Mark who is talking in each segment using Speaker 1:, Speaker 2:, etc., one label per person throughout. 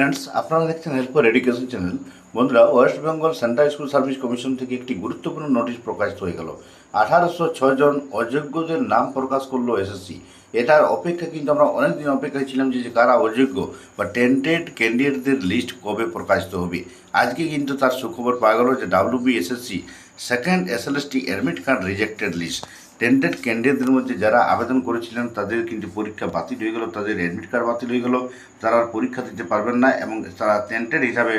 Speaker 1: Friends আপনারা দেখছেন help for education channel বন্ধুরা West Bengal central school service commission থেকে একটি গুরুত্বপূর্ণ নোটিশ প্রকাশিত হয়ে গেল। আঠারোশো ছয় জন অযোগ্যদের নাম প্রকাশ করল এসএসসি এটার অপেক্ষা কিন্তু আমরা অনেকদিন অপেক্ষায় ছিলাম যে কারা অযোগ্য বা টেন্টেড ক্যান্ডিডেটদের লিস্ট কবে প্রকাশিত হবে। আজকে কিন্তু তার সুখবর পাওয়া গেল যে WB SSC second SLST admit card rejected list tainted ক্যান্ডিডেটদের মধ্যে যারা আবেদন করেছিলেন, তাদের কিন্তু পরীক্ষা বাতিল হয়ে গেল, তাদের অ্যাডমিট কার্ড বাতিল হয়ে গেল। তারা আর পরীক্ষা দিতে পারবেন না এবং তারা টেন্টেড হিসাবে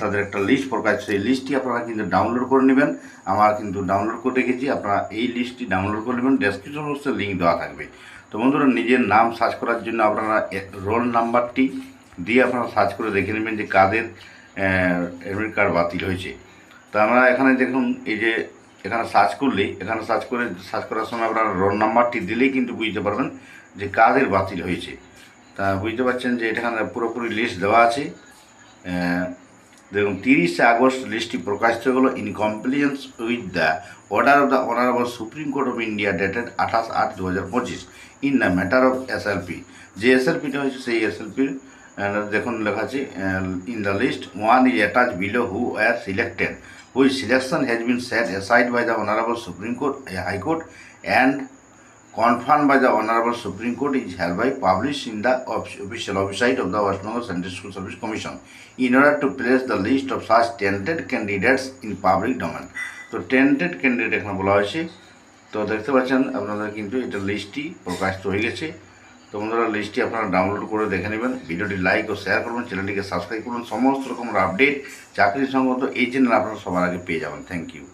Speaker 1: তাদের একটা লিস্ট প্রকাশ সেই লিস্টটি আপনারা কিন্তু ডাউনলোড করে নেবেন। আমার কিন্তু ডাউনলোড করে রেখেছি, আপনারা এই লিস্টটি ডাউনলোড করে নেবেন। ডেসক্রিপশন বক্সে লিঙ্ক দেওয়া থাকবে। তো বন্ধুরা, নিজের নাম সার্চ করার জন্য আপনারা রোল নাম্বারটি দিয়ে আপনারা সার্চ করে দেখে নেবেন যে কাদের অ্যাডমিট কার্ড বাতিল হয়েছে। তো আমরা এখানে দেখুন, এই যে এখানে সার্চ করলেই এখানে সার্চ করে সার্চ করার সময় আপনার রোল নাম্বারটি দিলেই কিন্তু বুঝতে পারবেন যে কাদের বাতিল হয়েছে। তা বুঝতে পারছেন যে এখানে পুরোপুরি লিস্ট দেওয়া আছে। দেখুন, তিরিশে আগস্ট লিস্টটি প্রকাশিত হলো in compliance with the order of the honourable Supreme Court of India dated আঠাশ আট দু হাজার পঁচিশ in the matter of S SLP যে এস এসএলপিটা হয়েছে, সেই এস এসএলপির দেখুন লেখা আছে in the list one is attach below who are selected whose selection has been set aside by the honourable Supreme Court High Court and confirm by the honourable Supreme Court is held by publish in the official website of the West Bengal Central School Service Commission in order to place the list of search tainted candidates in public domain তো tainted candidate এখানে বলা হয়েছে। তো দেখতে পাচ্ছেন, আপনাদের কিন্তু এটা লিস্টটি প্রকাশিত হয়ে গেছে। তো বন্ধুরা লিস্টটি আপনারা ডাউনলোড করে দেখে নেবেন। ভিডিওটি লাইক ও শেয়ার করুন চ্যানেলটিকে সাবস্ক্রাইব করুন। সমস্ত রকমের আপডেট চাকরি সংক্রান্ত এই চ্যানেল আপনারা সবার আগে পেয়ে যাবেন। Thank you